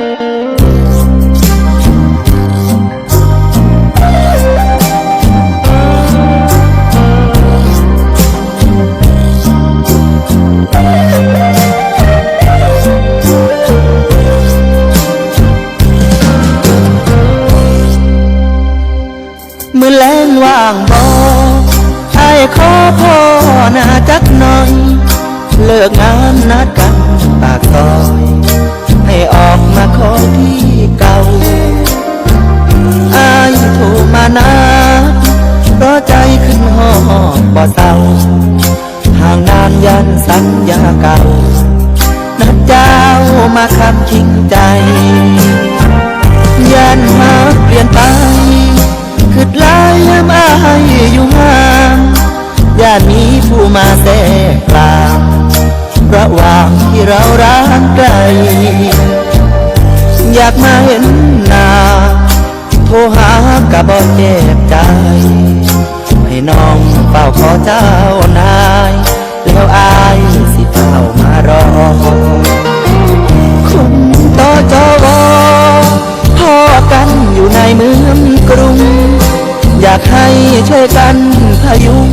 มือแรงว่างบอไอ้ขอพ่อหน้าจักหน่อย เลิกงานนัดกัน บ่เศร้าห่างนานยันสัญญาเก่านัดเจ้ามาคำชิงใจ ยันมาเปลี่ยนไปคือลายยามอายอยู่ห่างย่านมีผู้มาแทรกกลางระหว่างที่เรารักไกล อยากมาเห็นหน้าโทรหากะบอกเจ็บใจ ให้น้องเฝ้าขอเจ้านาย แล้วอายสิเฝ้ามารอคนต่อจอวอพ่อกันอยู่ในเมืองกรุง อยากให้ช่วยกันพยุง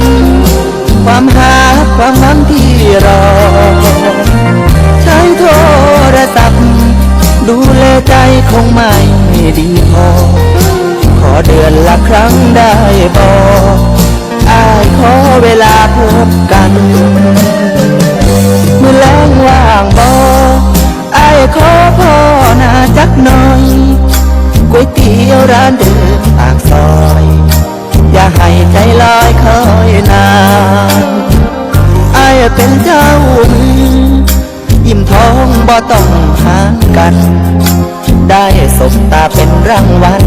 ความหาความหวังที่รอ ใช้โทรศัพท์ ดูแลใจคงไม่ดีพอขอเดือนละครั้งได้บอก เวลาพบกันมือแรงว่างบอไอ้ขอพ่อหนาจักหน่อยก๋วยเตี๋ยวร้านเดิมปากซอย อย่าให้ใจลอยคอยนานไอ้เป็นเจ้ามือยิ้มท้องบ่ต้องหางกัน ได้สมตาเป็นรางวัล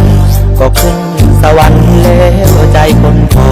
ก็ขึ้นสวรรค์แล้วใจคนคอ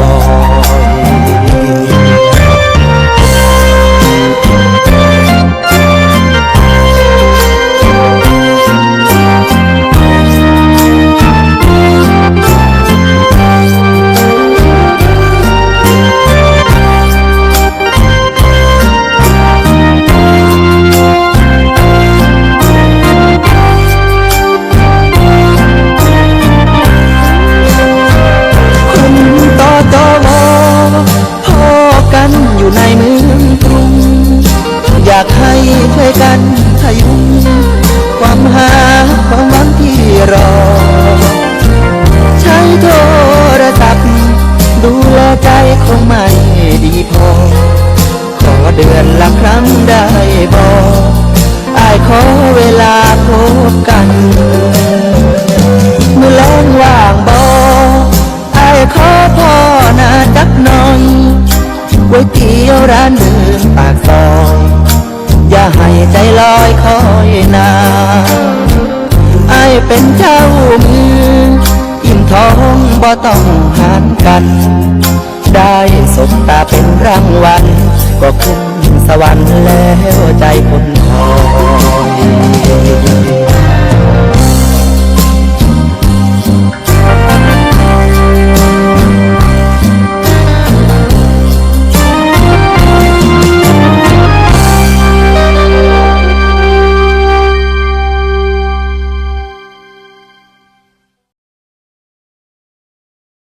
ไม่ดีพอ ขอเดือนละครั้งได้บอกอายขอเวลาพบกันมือแรงว่างบออายขอพ่อนาจักหน่อยก๋วยเตี๋ยวร้านเดิมปากซอย อย่าให้ใจลอยคอยนานอายเป็นเจ้ามืออิ่มท้องบ่ต้องหารกัน สมตาเป็นรางวัลก็ขึ้นสวรรค์แล้วใจคนทอง